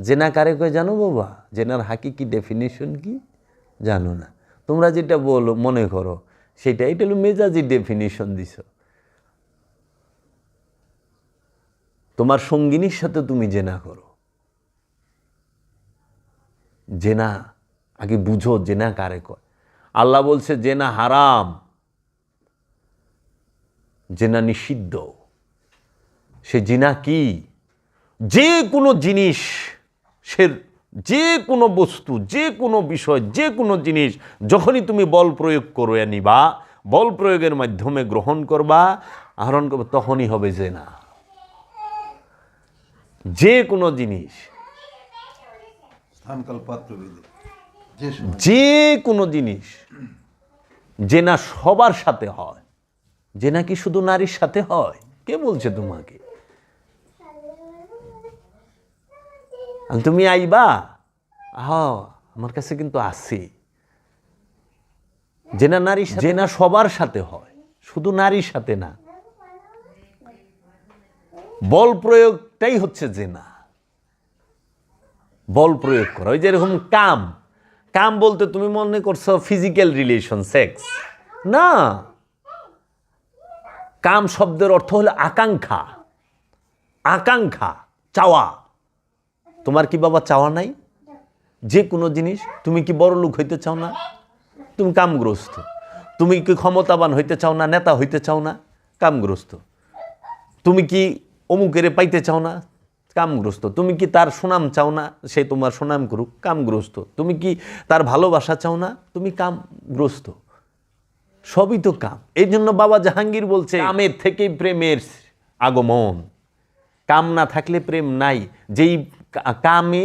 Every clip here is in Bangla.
জেনা কারে কয় জানো বাবা? জেনার হাকি কি ডেফিনেশন কি? জানো না। তোমরা যেটা বলো, মনে করো, সেটা এটা হলো মেজাজি ডেফিনেশন দিছ। তোমার সঙ্গিনীর সাথে তুমি জেনা করো। জেনা, আগে বুঝো জেনা কারে কয়। আল্লাহ বলছে, জেনা হারাম। জেনা নিষিদ্ধ। সে জিনা কি? যে কোনো জিনিস সে যে কোনো বস্তু, যে কোনো বিষয়, যে কোনো জিনিস যখনই তুমি বল প্রয়োগ করে নিবা বল প্রয়োগের মাধ্যমে গ্রহণ করবা, আহরণ করবা, তখনই হবে জেনা। যে কোনো জিনিস। যে যে কোনো জিনিস যে না সবার সাথে হয়। যে নাকি শুধু নারীর সাথে হয়? কে বলছে তোমাকে আর তুমি আইবা? আহ, আমার কাছে কিন্তু আছে। যে না নারীর যে না সবার সাথে হয়, শুধু নারীর সাথে না। বল প্রয়োগটাই হচ্ছে যে না। বল প্রয়োগ করা। ওই যেরকম কাম। কাম বলতে তুমি মনে করছ ফিজিক্যাল রিলেশন সেক্স না। কাম শব্দের অর্থ হলো আকাঙ্ক্ষা। আকাঙ্ক্ষা, চাওয়া। তোমার কি বাবা চাওয়া নাই? যে কোনো জিনিস তুমি কি বড় লোক হইতে চাও না? তুমি কামগ্রস্ত। তুমি কি ক্ষমতাবান হইতে চাও না নেতা হইতে চাও না? কামগ্রস্ত। তুমি কি অমুকেরে পাইতে চাও না? কামগ্রস্ত। তুমি কি তার সুনাম চাও না? সে তোমার সুনাম করুক কামগ্রস্ত। তুমি কি তার ভালোবাসা চাও না? তুমি কামগ্রস্ত। সবই তো কাম। এই জন্য বাবা জাহাঙ্গীর বলছে কামের থেকেই প্রেমের আগমন। কাম না থাকলে প্রেম নাই। যেই কামে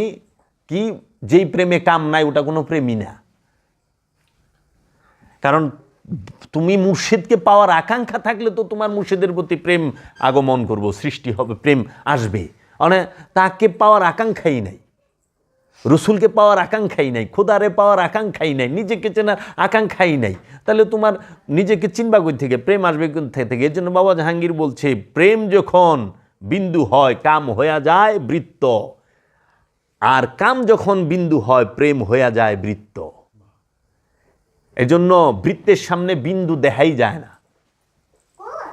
কি যেই প্রেমে কাম নাই, ওটা কোনো প্রেমই না। কারণ তুমি মুর্শিদকে পাওয়ার আকাঙ্ক্ষা থাকলে তো তোমার মুর্শিদের প্রতি প্রেম আগমন করব, সৃষ্টি হবে, প্রেম আসবে। মানে তাকে পাওয়ার আকাঙ্ক্ষাই নাই, রসুলকে পাওয়ার আকাঙ্ক্ষাই নাই, খোদারে পাওয়ার আকাঙ্ক্ষাই নাই, নিজেকে চেনার আকাঙ্ক্ষাই নাই। তাহলে তোমার নিজেকে চিনবা কই থেকে? প্রেম আসবে থেকে? এর জন্য বাবা জাহাঙ্গীর বলছে, প্রেম যখন বিন্দু হয়, কাম হয়ে যায়, বৃত্ত। আর কাম যখন বিন্দু হয় প্রেম হয়ে যায় বৃত্ত। এজন্য বৃত্তের সামনে বিন্দু দেখাই যায় না।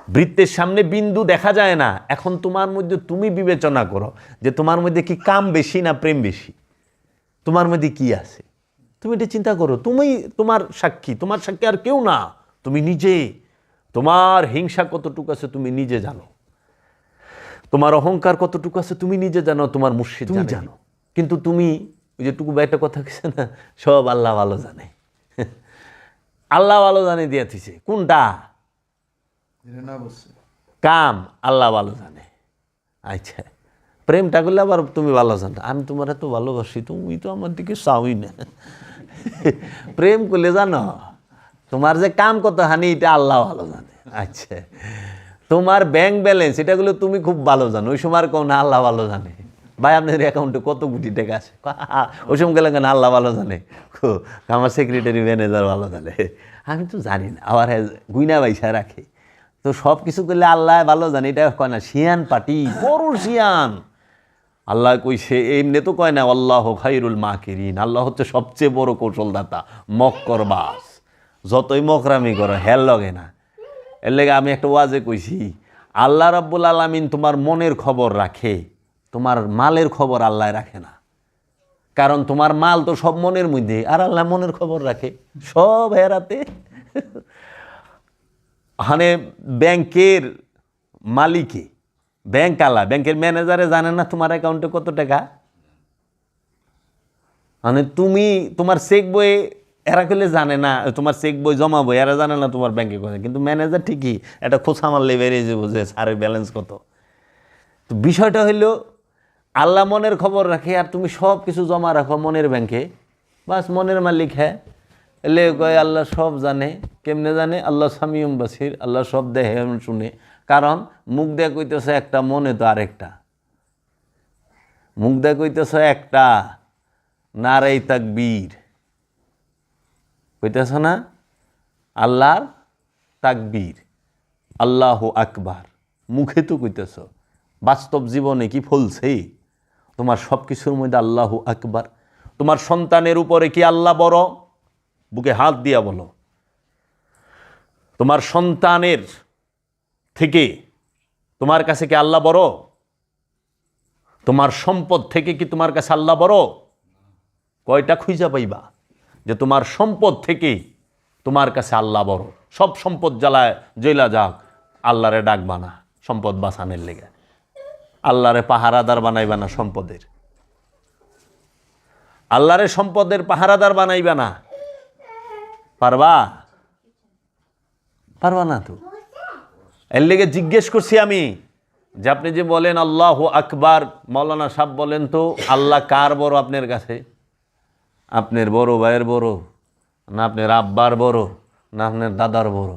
বৃত্তের সামনে বিন্দু দেখা যায় না। এখন তোমার মধ্যে তুমি বিবেচনা করো যে তোমার মধ্যে কি কাম বেশি না প্রেম বেশি? তোমার মধ্যে কি আছে? তুমি এটা চিন্তা করো। তুমি তোমার সাক্ষী। তোমার সাক্ষী আর কেউ না। তুমি নিজে। তোমার হিংসা কতটুকু আছে তুমি নিজে জানো। তোমার অহংকার কতটুকু আছে তুমি নিজে জানো। তোমার মুর্শিদ জানো। কিন্তু তুমি ওই যে টুকু একটা কথা কিছু না সব আল্লাহ ভালো জানে। আল্লাহ ভালো জানে দিয়ে দিছে কোনটা? কাম আল্লাহ ভালো জানে। আচ্ছা প্রেমটা করলে আবার তুমি ভালো জানো আমি তোমার এত ভালোবাসি তুমি তো আমার দিকে চাওই না। প্রেম করলে জানো তোমার যে কাম কত হানি এটা আল্লাহ ভালো জানে। আচ্ছা তোমার ব্যাংক ব্যালেন্স এটাগুলো তুমি খুব ভালো জানো। ওই সময় আর কোন আল্লাহ ভালো জানে। ভাই আপনাদের অ্যাকাউন্টে কত কোটি টাকা আছে? ওই সময় গেলে কেন? আল্লাহ ভালো জানে। আমার সেক্রেটারি ম্যানেজার ভালো জানে। আমি তো জানি না। আবার হ্যাঁ, গুইনা বাইসা রাখে। তো সব কিছু করলে আল্লাহ ভালো জানে। এটা কয় না শিয়ান পাটি বড় শিয়ান। আল্লাহ কইছে এমনি তো কয় না আল্লাহ খাইরুল মা কিরিন আল্লাহ হচ্ছে সবচেয়ে বড় কৌশলদাতা মক্কর বাস। যতই মকরামি করো হেল লগে না। এর লেগে আমি একটা ওয়াজে কইছি আল্লাহ রাব্বুল আলামিন তোমার মনের খবর রাখে। তোমার মালের খবর আল্লাহ রাখে না। কারণ তোমার মাল তো সব মনের মধ্যে, আর আল্লাহ মনের খবর রাখে। সব হেরাতে। মানে ব্যাংকের মালিকে ব্যাংক আলা ব্যাংকের ম্যানেজারে জানে না তোমার অ্যাকাউন্টে কত টাকা? মানে তুমি তোমার চেক বই এরা করলে জানে না, তোমার চেক বই জমাবো এরা জানে না তোমার ব্যাংকে কত কিন্তু ম্যানেজার ঠিকই একটা খোঁচা মারলে বেরিয়ে যাব যে স্যারের ব্যালেন্স কত। তো বিষয়টা হইল আল্লাহ মনের খবর রাখে আর তুমি সব কিছু জমা রাখো মনের ব্যাংকে। বাস মনের মালিক হ্যাঁ। এলে কয় আল্লাহ সব জানে, কেমনে জানে? আল্লাহ সামিউম বাসির, আল্লাহ সব দেহে শুনে। কারণ মুখ দিয়ে কইতেছে একটা, মনে তো আরেকটা। মুখ দিয়ে কইতেছে একটা, নারাই তাকবীর। কইতেছ না? আল্লাহর তাকবীর। আল্লাহ আকবার। মুখে তো কইতেছ। বাস্তব জীবনে কি ফলছে? তোমার সব কিছুর মধ্যে আল্লাহ আকবার। তোমার সন্তানের উপরে কি আল্লাহ বড়? বুকে হাত দিয়া বলো। তোমার সন্তানের থেকে তোমার কাছে কি আল্লাহ বড়? তোমার সম্পদ থেকে কি তোমার কাছে আল্লাহ বড়? কয়টা খুঁজা পাইবা? যে তোমার সম্পদ থেকে তোমার কাছে আল্লাহ বড়। সব সম্পদ জ্বালায় জৈলা যাক, আল্লাহরে ডাকবা না, সম্পদ বাঁচানের লেগে। আল্লাহরে পাহারাদার বানাইবা না সম্পদের। আল্লাহরে সম্পদের পাহারাদার বানাইবা না। পারবা? পারবা না তো? এর লেগে জিজ্ঞেস করছি আমি, যে আপনি যে বলেন আল্লাহ আকবার, মৌলানা সাহেব বলেন তো, আল্লাহ কার বড় আপনার কাছে? আপনার বড় ভাইয়ের বড়, না আপনার আব্বার বড়, না আপনার দাদার বড়?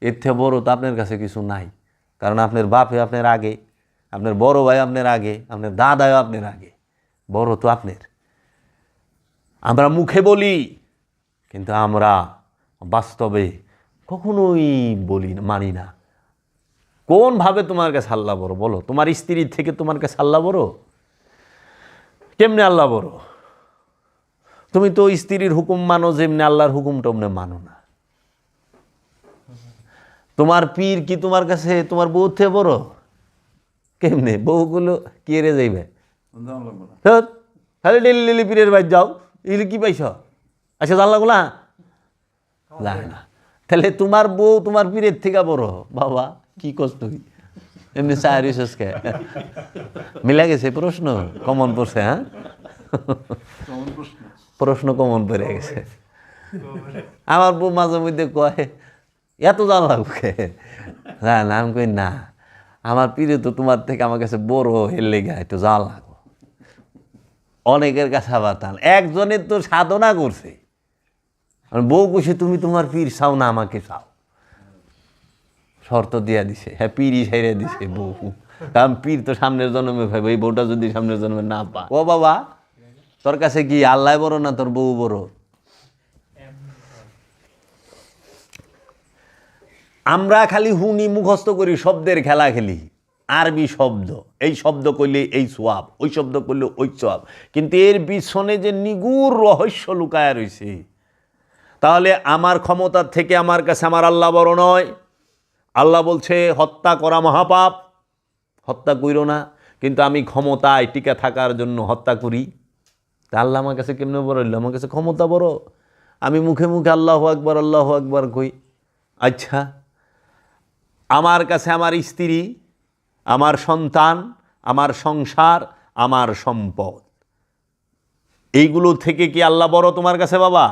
এর থেকে বড় তো আপনার কাছে কিছু নাই। কারণ আপনার বাপে আপনার আগে আপনার বড় ভাই আপনার আগে, আপনার দাদাও আপনার আগে, বড় তো আপনার। আমরা মুখে বলি, কিন্তু আমরা বাস্তবে কখনোই বলি না, মানি না। কোনভাবে তোমার কাছে আল্লাহ বড়, বলো? তোমার স্ত্রীর থেকে তোমার কাছে আল্লাহ বড়? কেমনে আল্লাহ বড়? তুমি তো স্ত্রীর হুকুম মানো, যেমনি আল্লাহর হুকুম টমনে মানো না। তোমার পীর কি তোমার কাছে, তোমার বউ থেকে বড়? কেমনে? বউগুলো কি এড়ে যাইবে? খালি ডেলি ডেলি পীরের বাইর যাও এগুলি কি পাইছ? আচ্ছা জানলা গুলা যায় না তাহলে তোমার বউ তোমার পীরের থেকে বড় বাবা কি কষ্ট এমনি চারি কে? মিলা গেছে প্রশ্ন কমন পড়ছে হ্যাঁ? প্রশ্ন। কমন পড়ে গেছে। আমার বউ মাঝে মধ্যে কয় এত জান লাগবে না না আমি কই না। আমার পীরে তো তোমার থেকে আমার কাছে বড় এর লেগে একটু জাল লাগো অনেকের কাছে আবার টান একজনের তো সাধনা করছে। বউ কইছে, তুমি তোমার পীর, চাও না আমাকে, চাও। শর্ত দিয়া দিছে। হ্যাঁ পীরই সাইরে দিছে বউ। কারণ পীর তো সামনের জন্মে ভাই এই বউটা যদি সামনের জন্মে না পা ও বাবা, তোর কাছে কি আল্লাহ বড় না তোর বউ বড়? আমরা খালি হুনি মুখস্থ করি, শব্দের খেলা খেলি। আরবি শব্দ, এই শব্দ করলে এই সোয়াব, ওই শব্দ করলে ওই সোয়াব। কিন্তু এর পিছনে যে নিগুর রহস্য লুকায়া রয়েছে তাহলে আমার ক্ষমতার থেকে আমার কাছে আমার আল্লাহ বড় নয়। আল্লাহ বলছে, হত্যা করা মহাপাপ, হত্যা কইরো না, কিন্তু আমি ক্ষমতায় টিকা থাকার জন্য হত্যা করি। তা আল্লাহ আমার কাছে কেমনে বড় হইল? আমার কাছে ক্ষমতা বড়। আমি মুখে মুখে আল্লাহ আকবর আল্লাহ আকবর কই। আচ্ছা আমার কাছে আমার স্ত্রী, আমার সন্তান, আমার সংসার, আমার সম্পদ। এইগুলো থেকে কি আল্লাহ বড় তোমার কাছে বাবা?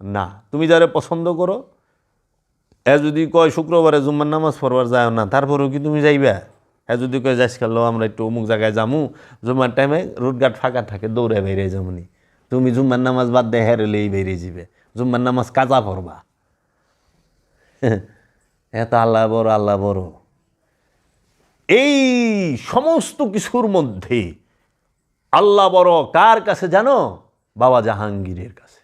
না। তুমি যারা পছন্দ করো, এ যদি কয় শুক্রবারে জুম্মার নামাজ পড়বার যায় না, তারপরেও কি তুমি যাইবা? হ্যাঁ যদি কয় যাইস খেলো আমরা একটু অমুক জায়গায় যামু। জুম্মার টাইমে রোডঘাট ফাঁকা থাকে, দৌড়ে বেরিয়ে যামনি তুমি জুম্মার নামাজ বাদ দিয়ে হেরেলেই বেরিয়ে যাবে জুম্মার নামাজ কাজা পড়বা। এত আল্লাহ বড় আল্লাহ বড়। এই সমস্ত কিছুর মধ্যে আল্লাহ বড় কার কাছে জানো? বাবা জাহাঙ্গীরের কাছে।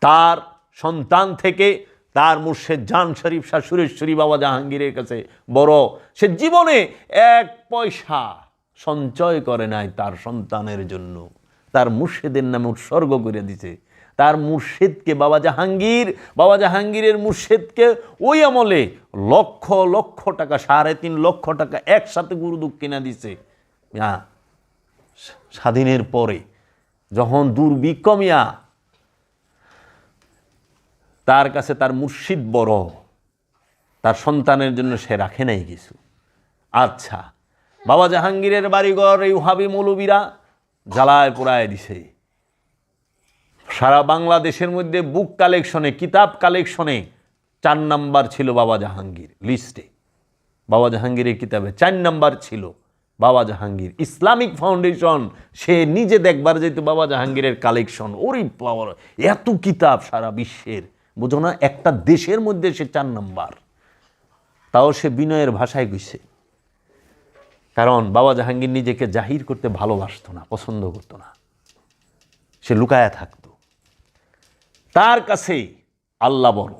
তার সন্তান থেকে তার মুর্শেদ জান শরীফ শাহ সুরেশ্বরী বাবা জাহাঙ্গীরের কাছে বড়। সে জীবনে এক পয়সা সঞ্চয় করে নাই তার সন্তানের জন্য। তার মুর্শেদের নামে উৎসর্গ করে দিছে। তার মুর্শিদকে বাবা জাহাঙ্গীর, বাবা জাহাঙ্গীরের মুর্শেদকে ওই আমলে লক্ষ লক্ষ টাকা, সাড়ে তিন লক্ষ টাকা একসাথে গুরুদুক কিনা দিছে। হ্যাঁ স্বাধীনের পরে যখন দুর্ভিক্ষ মিয়া তার কাছে তার মুর্শিদ বড়, তার সন্তানের জন্য সে রাখে নাই কিছু। আচ্ছা বাবা জাহাঙ্গীরের বাড়িঘর এই হাবি মৌলবীরা জ্বালায় পোড়ায় দিছে। সারা বাংলাদেশের মধ্যে বুক কালেকশনে কিতাব কালেকশনে চার নাম্বার ছিল বাবা জাহাঙ্গীর লিস্টে বাবা জাহাঙ্গীরের কিতাবে চার নাম্বার ছিল বাবা জাহাঙ্গীর। ইসলামিক ফাউন্ডেশন সে নিজে দেখবার যেত বাবা জাহাঙ্গীরের কালেকশন ওরে পাওয়ার এত কিতাব সারা বিশ্বের। বুঝো না, একটা দেশের মধ্যে সে চার নাম্বার। তাও সে বিনয়ের ভাষায় গইছে কারণ বাবা জাহাঙ্গীর নিজেকে জাহির করতে ভালোবাসতো না, পছন্দ করতো না। সে লুকায়া থাকতো। তার কাছে আল্লাহ বড়।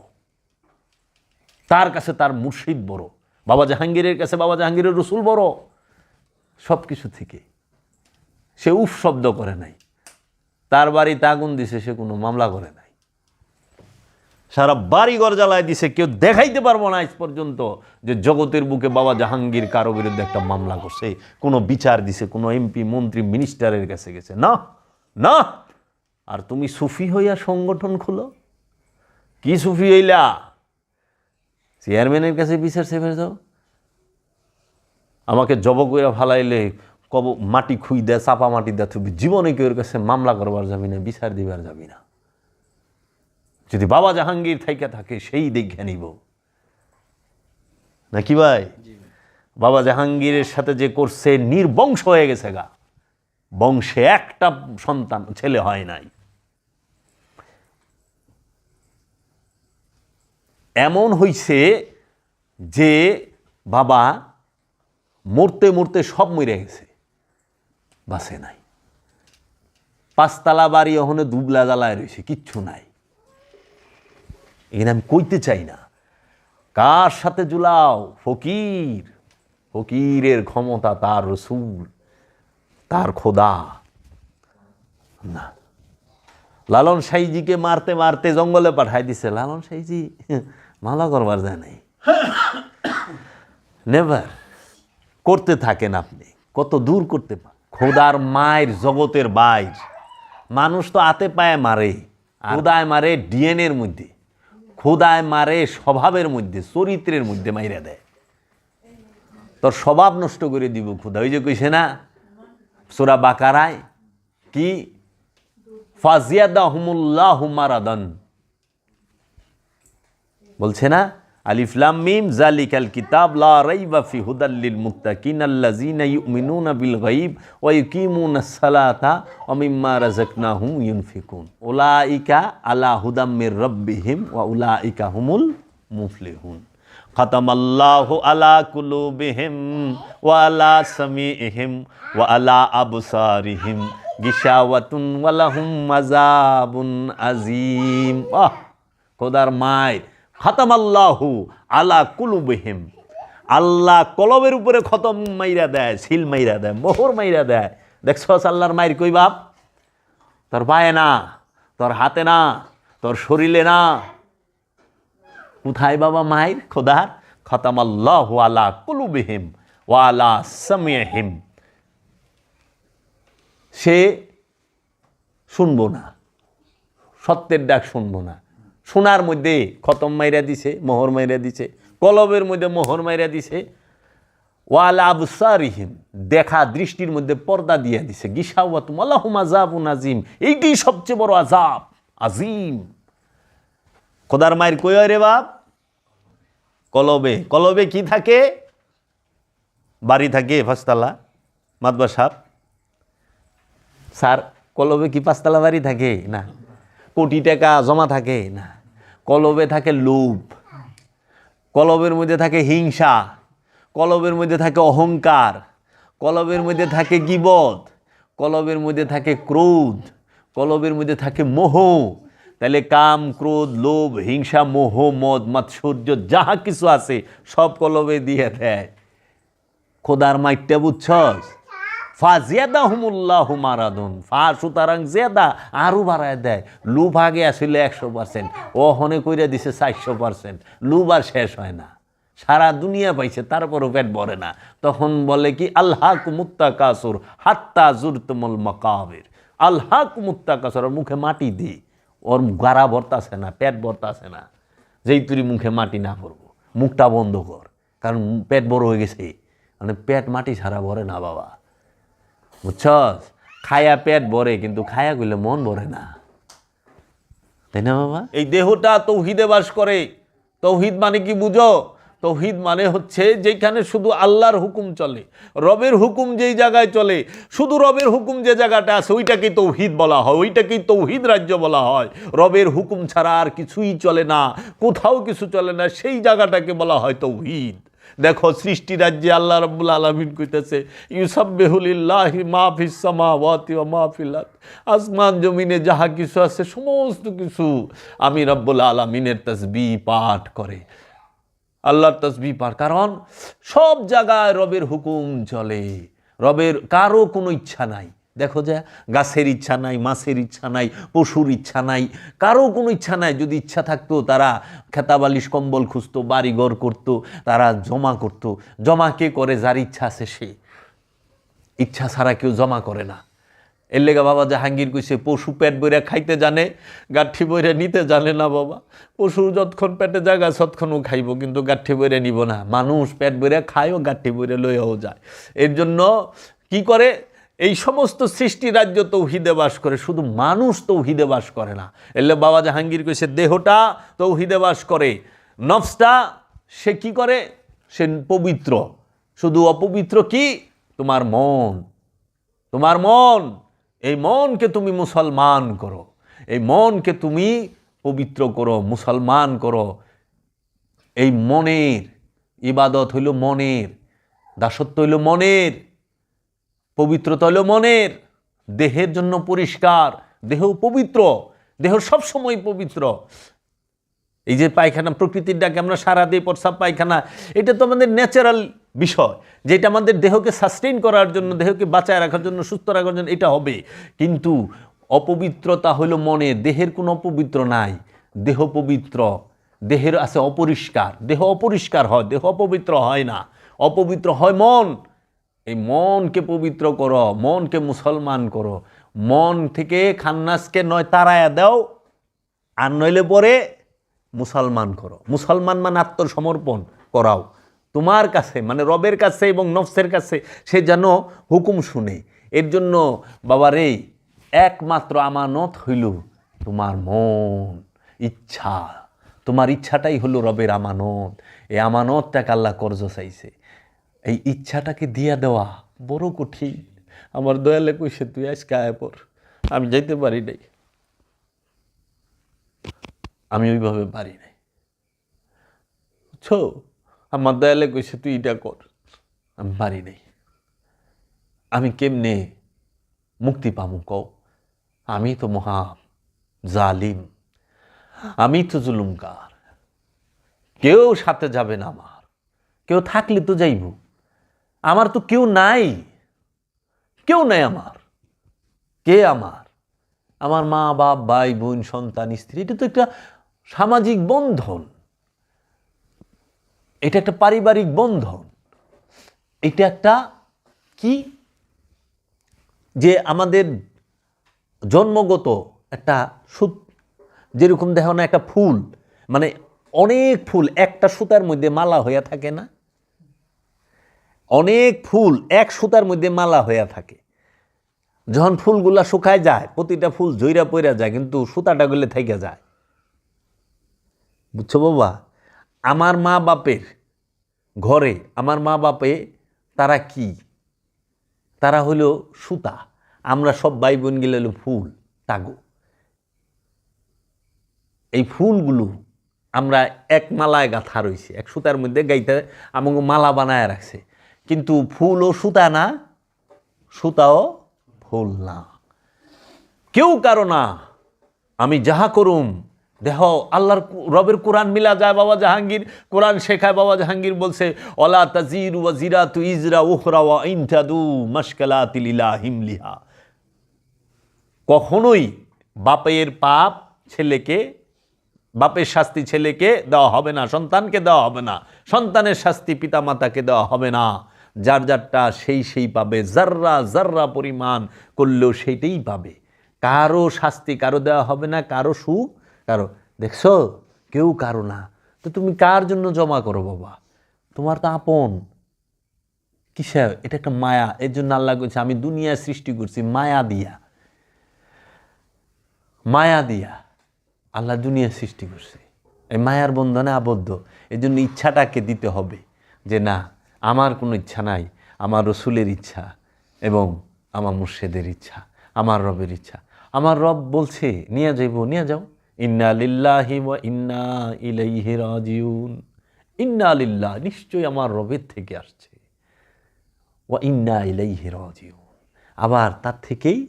তার কাছে তার মুর্শিদ বড়। বাবা জাহাঙ্গীরের কাছে বাবা জাহাঙ্গীরের রসুল বড়। সব কিছু থেকে। সে উফ শব্দ করে নাই। তার বাড়িতে আগুন দিছে, সে কোনো মামলা করে নাই। সারা বাড়ি ঘর জ্বালায় দিছে, কেউ দেখাইতে পারব না আজ পর্যন্ত যে জগতের বুকে বাবা জাহাঙ্গীর কারও বিরুদ্ধে একটা মামলা করছে। কোনো বিচার দিছে, কোনো এমপি, মন্ত্রী, মিনিস্টারের কাছে গেছে। না না। আর তুমি সুফি হইয়া সংগঠন খুলো। কি সুফি হইলা? চেয়ারম্যানের কাছে বিচার সেভে দাও আমাকে জব কইরা ফালাইলে কব মাটি খুই দেয় চাপা মাটি দেয় তুমি জীবনে কেউ কাছে মামলা করবার যাবি না বিচার দিবার যাবি না। যদি বাবা জাহাঙ্গীর থাইকা থাকে সেই দেখে নিব। নাকি ভাই। বাবা জাহাঙ্গীরের সাথে যে করছে নির্বংশ হয়ে গেছে গা। বংশে একটা সন্তান ছেলে হয় নাই। এমন হইছে যে বাবা মরতে মরতে সব মরে গেছে। বাসে নাই। পাঁচতলা বাড়ি ওখানে দুবলা জ্বালায় রয়েছে, কিচ্ছু নাই। এখানে আমি কইতে চাই না। কার সাথে জুলাও ফকির। ফকিরের ক্ষমতা তার রসুল, তার খোদা। না। লালন সাইজিকে মারতে মারতে জঙ্গলে পাঠাই দিছে। লালন সাইজি মালা করবার যায় নাই। নেভার করতে থাকেন আপনি। কত দূর করতে পারেন খোদার মায়ের জগতের বাইর। মানুষ তো আতে পায়ে মারে। খোদায় মারে ডিএনএর মধ্যে। খোদায় মারে স্বভাবের মধ্যে চরিত্রের মধ্যে মাইরা দেয়। তোর স্বভাব নষ্ট করে দিব খোদা। ওই যে কইছে না সোরা বাকারায় কি? ফাজিয়াদা হুমুল্লাহ হুমারাদন বলছে না আলিফলাম মিম জালিকাল কিতাব লা রাইবা ফি হুদাল্লিল মুত্তাকিন আল্লাযিনা ইউমিনুনা বিল গায়ব ওয়া ইউকিমুনাস সালাতা ওয়া মিম্মা রাযাকনাহুম ইউনফিকুন। উলাইকা আলা হুদাম মির রাব্বিহিম ওয়া উলাইকা হুমুল মুফলিহুন। কুলুবিহিম ওয়া আলা সামিইহিম ওয়া আলা আবসারিহিম। গিশাওয়াতুন ওয়া লাহুম আযাবুন আযীম। আহ, খোদার মায় খাতামাল্লাহু আলা কুলুবিহিম। আল্লাহ কলবের উপরে খতম মাইরা দেয় সিল মাইরা দেয়, মোহর মাইরা দেয়। দেখছস আল্লাহর মায়ের কই বাপ? তোর পায়ে না, তোর হাতে না, তোর শরীরে না। কোথায় বাবা মায়ের? খোদার। খতামাল্লাহু আলা কুলুবিহিম ওয়া আলা সামিহিম সে শুনব না, সত্যের ডাক শুনব না। শোনার মধ্যে খতম মাইরা দিছে, মোহর মাইরা দিছে, কলবের মধ্যে মোহর মাইরা দিছে। ওয়াল আবসারিহিম, দেখা দৃষ্টির মধ্যে পর্দা দিয়ে দিছে। গিসাওয়াতুম আল্লাহুম আজাবুন আজিম এইটাই সবচেয়ে বড় আজাব আজিম খোদার মায়ের কই রে বাপ? কলবে। কলবে কি থাকে? বাড়ি থাকে পাঁচতলা মাতবা সাপ। স্যার, কলবে কি পাঁচতলা বাড়ি থাকে? না। কোটি টাকা জমা থাকে? না। কলবে থাকে লোভ, কলবের মধ্যে থাকে হিংসা, কলবের মধ্যে থাকে অহংকার, কলবের মধ্যে থাকে গিবদ, কলবের মধ্যে থাকে ক্রোধ, কলবের মধ্যে থাকে মোহ। তাহলে কাম, ক্রোধ, লোভ, হিংসা, মোহ, মদ মাৎসর্য যাহা কিছু আছে সব কলবে দিয়ে দেয়। খোদার মাইটটা বুঝছস? ফা জিয়াদা হুমুল্লাহ হুমারাদুন ফা, সুতারাং জিয়াদা আরও বাড়ায় দেয়। লুভ আগে আসলে একশো পার্সেন্ট ও হনে কইরা দিছে চারশো পার্সেন্ট লুভ আর শেষ হয় না। সারা দুনিয়া পাইছে, তারপরও পেট ভরে না। তখন বলে কি আল্লাহ কুমুত্তা কাসুর হাত্তা জুরতমল মকাবের। আল্লাহ কুমুত্তা কাসুর মুখে মাটি দি। ওর গাড়া ভরতাছে না, পেট ভরতাছে না। যেই তুই মুখে মাটি না পড়ব মুখটা বন্ধ কর। কারণ পেট বড় হয়ে গেছে। মানে পেট মাটি ছাড়া ভরে না বাবা। বুঝছস? খায়া পেট ভরে, কিন্তু খায়া গেলে মন ভরে না। তাই না বাবা? এই দেহটা তৌহিদে বাস করে। তৌহিদ মানে কি বুঝো? তৌহিদ মানে হচ্ছে যেখানে শুধু আল্লাহর হুকুম চলে, রবের হুকুম যেই জায়গায় চলে, শুধু রবের হুকুম যে জায়গাটা আছে, ওইটাকেই তৌহিদ বলা হয়, ওইটাকেই তৌহিদ রাজ্য বলা হয়। রবের হুকুম ছাড়া আর কিছুই চলে না, কোথাও কিছু চলে না, সেই জায়গাটাকে বলা হয় তৌহিদ। দেখো সৃষ্টি রাজ্যে আল্লাহ রব্বুল আলমিন কইতেছে, ইউসাব্বেহুলিল্লাহি মাহফিস সামাওয়াতি ওয়া মাহফিল আরদ। আসমান, জমিনে যাহা কিছু আছে, সমস্ত কিছু আমি রব্বুল আলমিনের তসবি পাঠ করে। আল্লাহর তসবি পাঠ, কারণ সব জায়গায় রবের হুকুম চলে। রবের, কারও কোনো ইচ্ছা নাই। দেখো যে গাছের ইচ্ছা নাই, মাছের ইচ্ছা নাই, পশুর ইচ্ছা নাই, কারও কোনো ইচ্ছা নাই। যদি ইচ্ছা থাকতো, তারা খেতাবালিশ কম্বল খুঁজতো, বাড়িঘর করতো, তারা জমা করতো। জমা কে করে? যার ইচ্ছা আছে সে। ইচ্ছা ছাড়া কেউ জমা করে না। এর লেগা বাবা জাহাঙ্গীর কইছে, পশু পেট বইরা খাইতে জানে, গাঠি বইরা নিতে জানে না বাবা। পশু যতক্ষণ পেটে জায়গা ততক্ষণও খাইব, কিন্তু গাঠি বইরা নিব না। মানুষ পেট বইরা খায়ও গাঠি বইরা লইয়াও যায়। এর জন্য কি করে? এই সমস্ত সৃষ্টি রাজ্য তৌহিদে বাস করে, শুধু মানুষ তৌহিদে বাস করে না। এলে বাবা জাহাঙ্গীর কইছে, দেহটা তৌহিদে বাস করে, নফসটা সে কি করে? সে পবিত্র। শুধু অপবিত্র কি? তোমার মন। তোমার মন। এই মনকে তুমি মুসলমান করো। এই মনকে তুমি পবিত্র করো, মুসলমান করো। এই মনের, ইবাদত হইল মনের, দাসত্ব হইল মনের। পবিত্রতা হইল মনের, দেহের জন্য পরিষ্কার দেহ পবিত্র, দেহ সবসময় পবিত্র। এই যে পায়খানা, প্রকৃতির ডাকে আমরা সারা দিই, প্রস্রাব, পায়খানা, এটা তো আমাদের ন্যাচারাল বিষয়, যেটা আমাদের দেহকে সাস্টেইন করার জন্য, দেহকে বাঁচায় রাখার জন্য, সুস্থ রাখার জন্য এটা হবে। কিন্তু অপবিত্রতা হলো মনে, দেহের কোনো অপবিত্র নাই, দেহ পবিত্র, দেহের আছে অপরিষ্কার, দেহ অপরিষ্কার হয়, দেহ অপবিত্র হয় না, অপবিত্র হয় মন। এই মনকে পবিত্র করো, মনকে মুসলমান করো। মন থেকে খান্নাসকে নয় তারায়া দাও, আর নইলে পরে মুসলমান করো। মুসলমান মানে আত্মসমর্পণ করাও। তোমার কাছে মানে রবের কাছে এবং নফসের কাছে সে যেন হুকুম শুনে। এর জন্য, বাবারে, একমাত্র আমানত হইল তোমার মন, ইচ্ছা। তোমার ইচ্ছাটাই হলো রবের আমানত। এই আমানতটাকে আল্লাহ কর্জ চাইছে। এই ইচ্ছাটাকে দিয়া দেওয়া বড় কঠিন। আমার দয়ালে কইছে, তুই আজকে আয় পর। আমি যাইতে পারি নাই। আমি ওইভাবে পারি নাই। বুঝছ? আমার দয়ালে কইছে, তুই এটা কর। আমি পারি নাই। আমি কেমনে মুক্তি পামু কও? আমি তো মহা জালিম। আমি তো জুলুমকার। কেউ সাথে যাবে না আমার। কেউ থাকলে তো যাইব। আমার তো কেউ নাই। কেউ নাই আমার। কে আমার? আমার মা, বাপ, ভাই, বোন, সন্তান, স্ত্রী, এটা তো একটা সামাজিক বন্ধন। এটা একটা পারিবারিক বন্ধন। এটা একটা কি? যে আমাদের জন্মগত একটা সুত, যেরকম দেখো না, একটা ফুল। মানে অনেক ফুল, একটা সুতার মধ্যে মালা হইয়া থাকে না? অনেক ফুল এক সুতার মধ্যে মালা হইয়া থাকে। যখন ফুলগুলা শুকায় যায়, প্রতিটা ফুল জইরা পইরা যায়, কিন্তু সুতাটা গলে থেকে যায়। বুঝছ বাবা? আমার মা বাপের ঘরে, আমার মা বাপে তারা কি? তারা হলো সুতা। আমরা সব ভাই বোন গেলে হলো ফুল, তাগো। এই ফুলগুলো আমরা এক মালায় গাঁথা রয়েছে এক সুতার মধ্যে গাইতে আমাকে মালা বানায় রাখছে। কিন্তু ফুল ও সুতা না, সুতাও ফুল না। কেউ কারও না, আমি যাহা করুম, দেহ আল্লাহর রবের কোরআন মিলা যায় বাবা জাহাঙ্গীর, কোরআন শেখায় বাবা জাহাঙ্গীর বলছে অলা তাজির ওয়া জিরা তু ইজরা উখরা ওয়া ইনতাদু মাশকালা তিলিলা হিমলিহা কখনোই বাপের পাপ ছেলেকে, বাপের শাস্তি ছেলেকে দেওয়া হবে না, সন্তানকে দেওয়া হবে না। সন্তানের শাস্তি পিতামাতাকে দেওয়া হবে না। যার যারটা সেই সেই পাবে জাররা জাররা পরিমাণ করলেও সেইটাই পাবে। কারও শাস্তি কারও দেওয়া হবে না, কারও সুখ কারও। দেখছ? কেউ কারও না। তো তুমি কার জন্য জমা করো বাবা? তোমার তো আপন। কিসে? এটা একটা মায়া। এর জন্য আল্লাহ করছে আমি দুনিয়া সৃষ্টি করছি, মায়া দিয়া। মায়া দিয়া আল্লাহ দুনিয়া সৃষ্টি করছে। এই মায়ার বন্ধনে আবদ্ধ। এই জন্য ইচ্ছাটাকে দিতে হবে যে না আমার কোনো ইচ্ছা নাই, আমার রসুলের ইচ্ছা এবং আমার মুর্শেদের ইচ্ছা, আমার রবের ইচ্ছা। আমার রব বলছে, নিয়ে যাইব, নিয়ে যাও। ইন্না লিল্লাহি ওয়া ইন্না ইলাইহি রাজিউন। ইন্না লিল্লাহ, নিশ্চয়ই আমার রবের থেকে আসছে। ওয়া ইন্না ইলাইহি রাজিউন। আবার তার থেকেই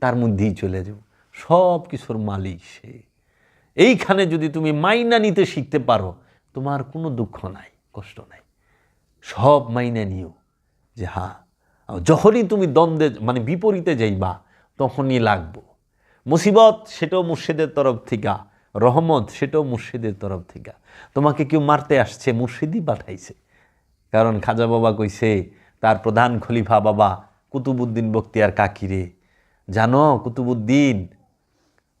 তার মধ্যেই চলে যাও। সব কিছুর মালিক সে। এইখানে যদি তুমি মাইনা নিতে শিখতে পারো, তোমার কোনো দুঃখ নাই, কষ্ট নাই। সব মাইনে নিও। যে হ্যাঁ যখনই তুমি দ্বন্দ্বে মানে বিপরীতে যাইবা, তখনই লাগবো। মুসিবত সেটাও মুর্শিদের তরফ থেকে, রহমত সেটাও মুর্শিদের তরফ থেকে। তোমাকে কেউ মারতে আসছে, মুর্শিদই পাঠাইছে। কারণ খাজা বাবা কইছে, তার প্রধান খলিফা বাবা কুতুবুদ্দিন বক্তিয়ার কাকিরে জানো কুতুবুদ্দিন,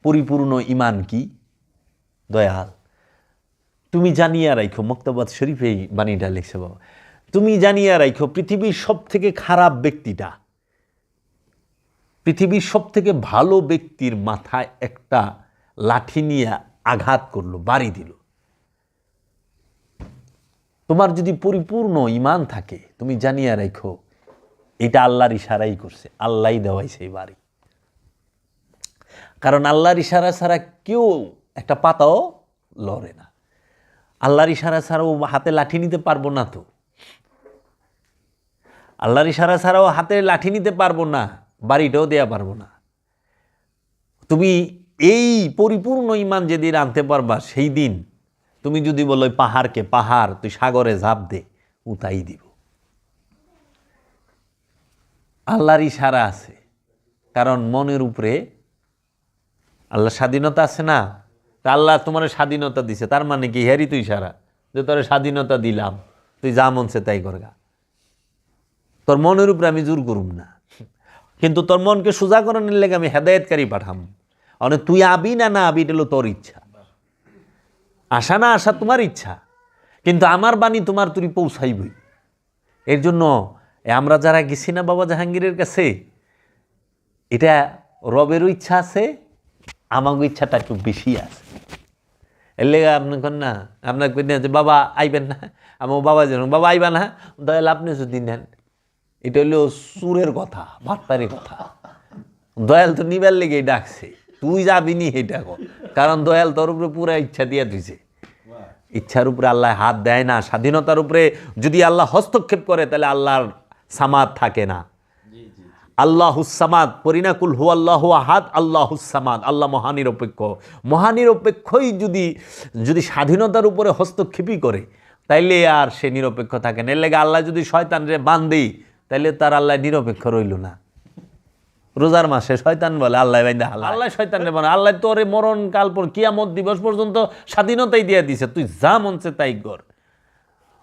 পরিপূর্ণ ইমান কি? দয়াল। তুমি জানিয়া রাখো মক্তবাদ শরীফেই বাণীটা লিখছে বাবা। তুমি জানিয়া রাখো, পৃথিবীর সব থেকে খারাপ ব্যক্তিটা। পৃথিবীর সব থেকে ভালো ব্যক্তির মাথায় একটা লাঠি নিয়ে আঘাত করল, বাড়ি দিল। তোমার যদি পরিপূর্ণ ইমান থাকে, তুমি জানিয়া রাখো, এটা আল্লাহর ইশারাই করছে, আল্লাহই দেওয়াই সেই বাড়ি। কারণ আল্লাহর ইশারা ছাড়া কেউ একটা পাতাও লড়ে না। আল্লাহর ইশারা ছাড়াও হাতে লাঠি নিতে পারব না তো। আল্লাহর ইশারা ছাড়াও হাতে লাঠি নিতে পারব না, বাড়িটাও দেয়া পারব না। তুমি এই পরিপূর্ণ ইমান যেদিন আনতে পারবা, সেই দিন তুমি যদি বলো, "ওই পাহাড়কে পাহাড়, তুই সাগরে ঝাঁপ দে, উতাই দিব। আল্লাহর ইশারা আছে, কারণ মনের উপরে আল্লাহ স্বাধীনতা আছে না? তা আল্লাহ তোমার স্বাধীনতা দিছে, তার মানে কি? হেরি তুই সারা যে তোর স্বাধীনতা দিলাম, তুই যা মনছে তাই করগা। তোর মনের উপরে আমি জোর করুম না। কিন্তু তোর মনকে সোজা করানোর লেগে আমি হেদায়তকারী পাঠাম। অনেক তুই আবি না না আবি, এটা তোর ইচ্ছা। আসা না আসা তোমার ইচ্ছা। কিন্তু আমার বাণী তোমার তুই পৌঁছাইবই। এর জন্য আমরা যারা গেছি না বাবা জাহাঙ্গীরের কাছে, এটা রবেরও ইচ্ছা আছে আমাকে ইচ্ছাটা একটু বেশি আছে। এর লেগে আপনি কন না, আপনাকে কই যে বাবা, আইবেন না। আমার বাবা যেন, বাবা, আইবা না। দয়াল আপনি যদি নেন। এটা হলো সুরের কথা ভাটপারের কথা। দয়াল তো নিবার লেগেই ডাকছে। তুই যাবি নি এটা কর। কারণ দয়াল তোর উপরে পুরা ইচ্ছা দিয়ে দিছে। ইচ্ছার উপরে আল্লাহ হাত দেয় না, স্বাধীনতার উপরে যদি আল্লাহ হস্তক্ষেপ করে, তাহলে আল্লাহর সামাদ থাকে না। আল্লাহ হুসামাদ পরিনাকুল হু আল্লাহ আহাদ, আল্লাহ হুসামাদ আল্লাহ মহানিরপেক্ষ। মহানিরপেক্ষই যদি যদি স্বাধীনতার উপরে হস্তক্ষেপই করে, তাইলে আর সে নিরপেক্ষ থাকে না। এর লেগে আল্লাহ যদি শয়তান রে দেই তাইলে তার আল্লাহ নিরপেক্ষ রইল না। রোজার মাসে শয়তান বলে, আল্লাহ বাইন্দা আল্লাহ আল্লাহ শয়তান রে আল্লাহ তোরে মরণ কাল পর কিয়ামত দিবস পর্যন্ত স্বাধীনতাই দিয়ে দিছে। তুই যা মনছে তাই কর।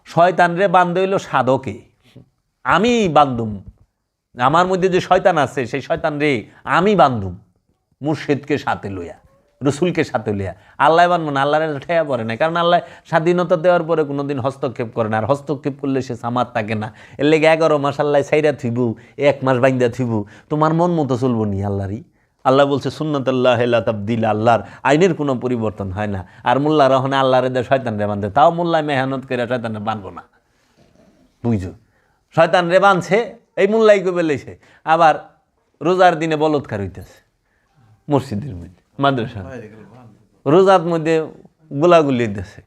শয়তান রে বান্ধ হইল সাধকে। আমি বান্ধুম আমার মধ্যে যে শয়তান আছে, সেই শয়তান রে আমি বান্ধুম মুর্শিদকে সাথে লইয়া। রসুলকে সাথে লিয়া আল্লাহ বানবো না আল্লাহরে ঠেয়া পড়ে না কারণ আল্লাহ স্বাধীনতা দেওয়ার পরে কোনোদিন হস্তক্ষেপ করে না। আর হস্তক্ষেপ করলে সে সামার থাকে না। এর লেগে এগারো মাস আল্লাহ সাইরা থুইবু, এক মাস বাইন্দা থুইবু। তোমার মন মতো চলবো নি আল্লাহরই। আল্লাহ বলছে, সুন্নতাল্লাহ তাবদিল আল্লাহর। আইনের কোনো পরিবর্তন হয় না। আর মোল্লা রহনে আল্লাহরে দেয় শয়তান রে বান্ধে তাও মোল্লায় মেহনত করে শয়তানে বানবো না। বুঝছ? শয়তান রে বানছে, এই মোল্লাই কবে লেছে আবার রোজার দিনে বলৎকার হইতেছে। মসজিদের মধ্যে। মাদ্রাসা। রোজার মধ্যে গোলাগুলি দিতেছে।